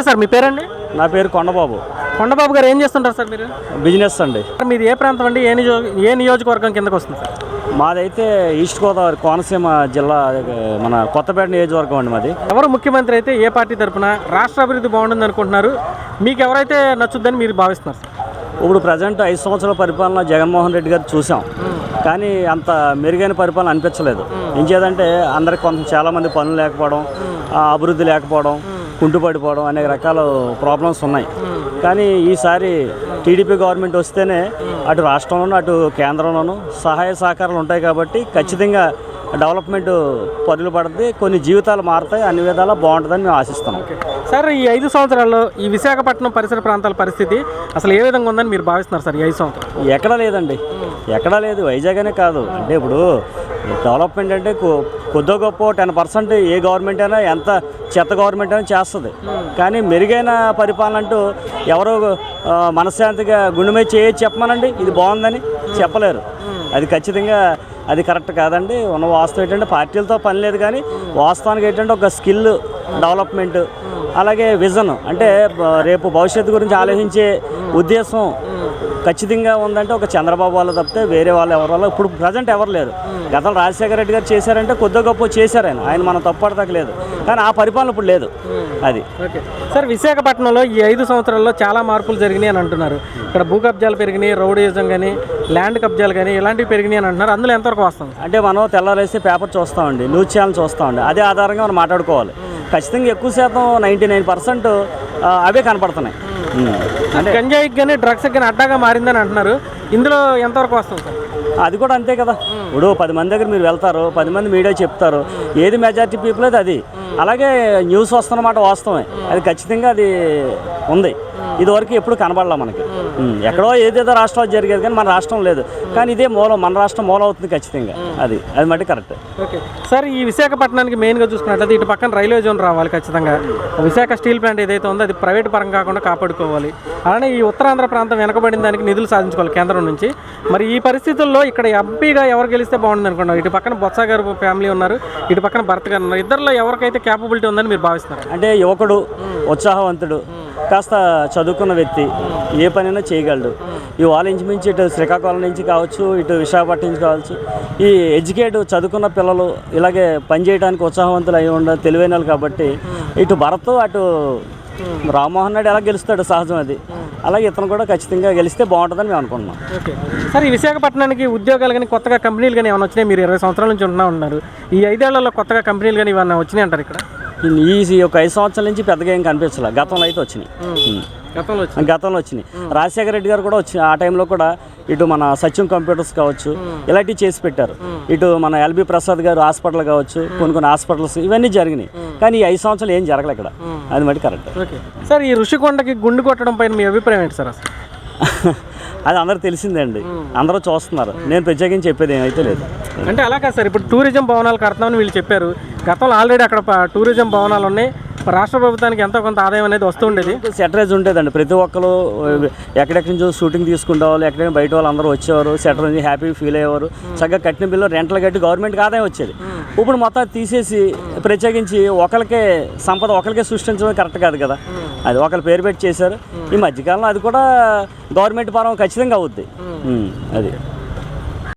నమస్తే సార్ మీ పేరండి? నా పేరు కొండబాబు. కొండబాబు గారు ఏం చేస్తుంటారు సార్ మీరు? బిజినెస్ అండి. సార్ మీది ఏ ప్రాంతం అండి? ఏ నియోజక ఏ నియోజకవర్గం కిందకు వస్తుంది సార్? మాదైతే ఈస్ట్ గోదావరి కోనసీమ జిల్లా మన కొత్తపేట నియోజకవర్గం అండి మాది. ఎవరు ముఖ్యమంత్రి అయితే ఏ పార్టీ తరపున రాష్ట్ర అభివృద్ధి బాగుంటుంది అనుకుంటున్నారు? మీకు ఎవరైతే నచ్చుద్దని మీరు భావిస్తున్నారు సార్? ఇప్పుడు ప్రజెంట్ ఐదు సంవత్సరాల పరిపాలన జగన్మోహన్ రెడ్డి గారు చూసాం. కానీ అంత మెరుగైన పరిపాలన అనిపించలేదు. ఏం చేయాలంటే అందరికి కొంత చాలామంది పనులు లేకపోవడం అభివృద్ధి లేకపోవడం కుంటుపడిపోవడం అనేక రకాల ప్రాబ్లమ్స్ ఉన్నాయి. కానీ ఈసారి టీడీపీ గవర్నమెంట్ వస్తేనే అటు రాష్ట్రంలోనూ అటు కేంద్రంలోనూ సహాయ సహకారాలు ఉంటాయి కాబట్టి ఖచ్చితంగా డెవలప్మెంట్ పదులు పడుతుంది కొన్ని జీవితాలు మారుతాయి అన్ని విధాలా బాగుంటుందని మేము ఆశిస్తున్నాం. సార్ ఈ ఐదు సంవత్సరాల్లో ఈ విశాఖపట్నం పరిసర ప్రాంతాల పరిస్థితి అసలు ఏ విధంగా ఉందని మీరు భావిస్తున్నారు సార్ ఈ ఐదు సంవత్సరాలు? ఎక్కడా లేదండి. ఎక్కడా లేదు. వైజాగ్ అనే కాదు. అంటే ఇప్పుడు డెవలప్మెంట్ అంటే కొద్దో గొప్ప టెన్ పర్సెంట్ ఏ గవర్నమెంట్ అయినా ఎంత చెత్త గవర్నమెంట్ అయినా చేస్తుంది. కానీ మెరుగైన పరిపాలన అంటూ ఎవరో మనశ్శాంతిగా గుండె మీద చెప్పమనండి ఇది బాగుందని చెప్పలేరు. అది ఖచ్చితంగా అది కరెక్ట్ కాదండి. ఉన్న వాస్తవం ఏంటంటే పార్టీలతో పని లేదు కానీ వాస్తవానికి ఏంటంటే ఒక స్కిల్ డెవలప్మెంట్ అలాగే విజన్. అంటే రేపు భవిష్యత్తు గురించి ఆలోచించే ఉద్దేశం ఖచ్చితంగా ఉందంటే ఒక చంద్రబాబు వాళ్ళు తప్పితే వేరే వాళ్ళు ఎవరి వల్ల ఇప్పుడు ప్రజెంట్ ఎవరు లేరు. గతంలో రాజశేఖర రెడ్డి గారు చేశారంటే కొద్ది గొప్ప చేశారు ఆయన. ఆయన మనం తప్పడతలేదు కానీ ఆ పరిపాలన ఇప్పుడు లేదు. అది. ఓకే సార్ విశాఖపట్నంలో ఈ ఐదు సంవత్సరాల్లో చాలా మార్పులు జరిగినాయి అని అంటున్నారు. ఇక్కడ భూ కబ్జాలు పెరిగినాయి రౌడీయిజం కానీ ల్యాండ్ కబ్జాలు కానీ ఇలాంటివి పెరిగినాయి అని అంటున్నారు. అందులో ఎంతవరకు వస్తుంది? అంటే మనం తెల్లారేస్తే పేపర్ చూస్తామండి. న్యూస్ ఛానల్ చూస్తామండి. అదే ఆధారంగా మనం మాట్లాడుకోవాలి. ఖచ్చితంగా ఎక్కువ శాతం నైంటీ నైన్ పర్సెంట్ అవే కనపడుతున్నాయి. గంజాయికి కానీ డ్రగ్స్కి కానీ అడ్డాగా మారిందని అంటున్నారు. ఇందులో ఎంతవరకు వస్తుంది సార్? అది కూడా అంతే కదా. ఇప్పుడు పది మంది దగ్గర మీరు వెళ్తారు పది మంది మీడియా చెప్తారు. ఏది మెజారిటీ పీపుల్ అది. అలాగే న్యూస్ వస్తున్నమాట వాస్తవమే. అది ఖచ్చితంగా అది ఉంది. ఇదివరకు ఎప్పుడు కనబడలా మనకి. ఎక్కడో ఏదేదో రాష్ట్రాలు జరిగేది కానీ మన రాష్ట్రం లేదు. కానీ ఇదే మూలం మన రాష్ట్రం మూలం అవుతుంది ఖచ్చితంగా. అది అది మట్టి కరెక్ట్. ఓకే. సార్ ఈ విశాఖపట్నానికి మెయిన్గా చూసుకున్నట్లయితే ఇటు పక్కన రైల్వే జోన్ రావాలి ఖచ్చితంగా. విశాఖ స్టీల్ ప్లాంట్ ఏదైతే ఉందో అది ప్రైవేట్ పరం కాకుండా కాపాడుకోవాలి. అలానే ఈ ఉత్తరాంధ్ర ప్రాంతం వెనకబడిన దానికి నిధులు సాధించుకోవాలి కేంద్రం నుంచి. మరి ఈ పరిస్థితుల్లో ఇక్కడ ఎంపీగా ఎవరు గెలిస్తే బాగుంటుంది అనుకున్నారు ఇటు పక్కన బొత్స గారు ఫ్యామిలీ ఉన్నారు ఇటు పక్కన భర్త గారు ఉన్నారు. ఇద్దరిలో ఎవరికైతే క్యాపబిలిటీ ఉందని మీరు భావిస్తున్నారు? అంటే యువకుడు ఉత్సాహవంతుడు కాస్త చదువుకున్న వ్యక్తి ఏ పనైనా చేయగలడు. ఇవాళ ఇంచుమించి ఇటు శ్రీకాకుళం నుంచి కావచ్చు ఇటు విశాఖపట్నం నుంచి కావచ్చు ఈ ఎడ్యుకేట్ చదువుకున్న పిల్లలు ఇలాగే పని చేయడానికి ఉత్సాహవంతులు అయి ఉండ తెలివైన వాళ్ళు కాబట్టి ఇటు భరత్ అటు రామ్మోహన్ రెడ్డి ఎలా గెలుస్తాడు సహజం అది. అలాగే ఇతను కూడా ఖచ్చితంగా గెలిస్తే బాగుంటుందని మేము అనుకుంటున్నాం. సార్ ఈ విశాఖపట్నానికి ఉద్యోగాలు కానీ కొత్తగా కంపెనీలు కానీ ఏమైనా వచ్చినాయి? మీరు ఇరవై సంవత్సరాల నుంచి ఉంటున్నా ఉన్నారు. ఈ ఐదేళ్ళలో కొత్తగా కంపెనీలు కానీ ఇవన్నీ వచ్చినాయి అంటారు ఇక్కడ? ఈ ఒక ఐదు సంవత్సరాల నుంచి పెద్దగా ఏం కనిపించలే. గతంలో అయితే వచ్చినాయి. గతంలో వచ్చినాయి. రాజశేఖర రెడ్డి గారు కూడా వచ్చి ఆ టైంలో కూడా ఇటు మన సత్యం కంప్యూటర్స్ కావచ్చు ఇలాంటివి చేసి పెట్టారు. ఇటు మన ఎల్బి ప్రసాద్ గారు హాస్పిటల్ కావచ్చు కొన్ని కొన్ని హాస్పిటల్స్ ఇవన్నీ జరిగినాయి. కానీ ఈ ఐదు సంవత్సరాలు ఏం జరగలే ఇక్కడ. అది మట్టి కరెక్ట్. సార్ ఈ ఋషికొండకి గుండు కొట్టడం పైన మీ అభిప్రాయం ఏంటి సార్ అసలు? అది అందరూ తెలిసిందే అండి అందరూ చూస్తున్నారు. నేను ప్రత్యేకించి చెప్పేది ఏమైతే లేదు. అంటే అలా కాదు సార్. ఇప్పుడు టూరిజం భవనాలు కడతామని వీళ్ళు చెప్పారు. గతంలో ఆల్రెడీ అక్కడ టూరిజం భవనాలు ఉన్నాయి. రాష్ట్ర ప్రభుత్వానికి ఎంతో కొంత ఆదాయం అనేది వస్తూ ఉండేది. సెటరేజ్ ఉండేదండి. ప్రతి ఒక్కరు ఎక్కడెక్కడి నుంచో షూటింగ్ తీసుకునే వాళ్ళు ఎక్కడైనా బయట వాళ్ళు అందరూ వచ్చేవారు సెటర్ నుంచి హ్యాపీ ఫీల్ అయ్యేవారు. చక్కగా కట్టిన బిల్లు రెంట్లు కట్టి గవర్నమెంట్కి ఆదాయం వచ్చేది. ఇప్పుడు మొత్తం తీసేసి ప్రత్యేకించి ఒకరికే సంపద ఒకరికే సృష్టించడం కరెక్ట్ కాదు కదా. అది ఒకరి పేరు పెట్టి చేశారు. ఈ మధ్యకాలంలో అది కూడా గవర్నమెంట్ పరం ఖచ్చితంగా అవుద్ది. అది.